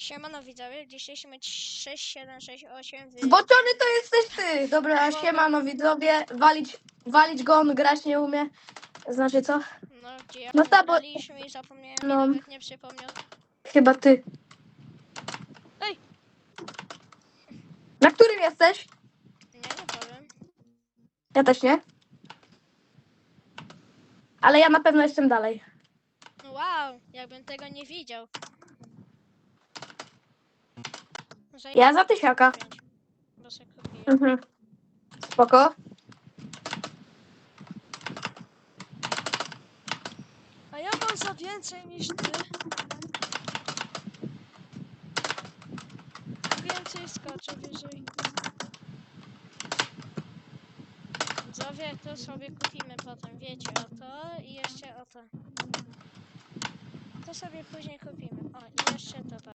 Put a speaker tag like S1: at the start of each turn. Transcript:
S1: Siemano widzowie, w dzisiejszym mecz 6768 wy...
S2: Zboczony to jesteś ty! Dobra, siemano widzowie, walić, walić go, on grać nie umie. Znaczy co?
S1: No gdzie ja
S2: No ta, bo-
S1: i zapomniałem,
S2: no.
S1: no. nawet nie przypomniał.
S2: Chyba ty.
S1: Ej!
S2: Na którym jesteś?
S1: Nie, nie powiem.
S2: Ja też nie. Ale ja na pewno jestem dalej.
S1: Wow, jakbym tego nie widział. Za
S2: Ja za tysiaka.
S1: Bo se kupiłem.
S2: Mhm. Spoko.
S1: A ja mam za więcej niż ty. Więcej skaczę wyżej. Widzowie, to sobie kupimy potem, wiecie, o to i jeszcze o to. To sobie później kupimy. O, i jeszcze to.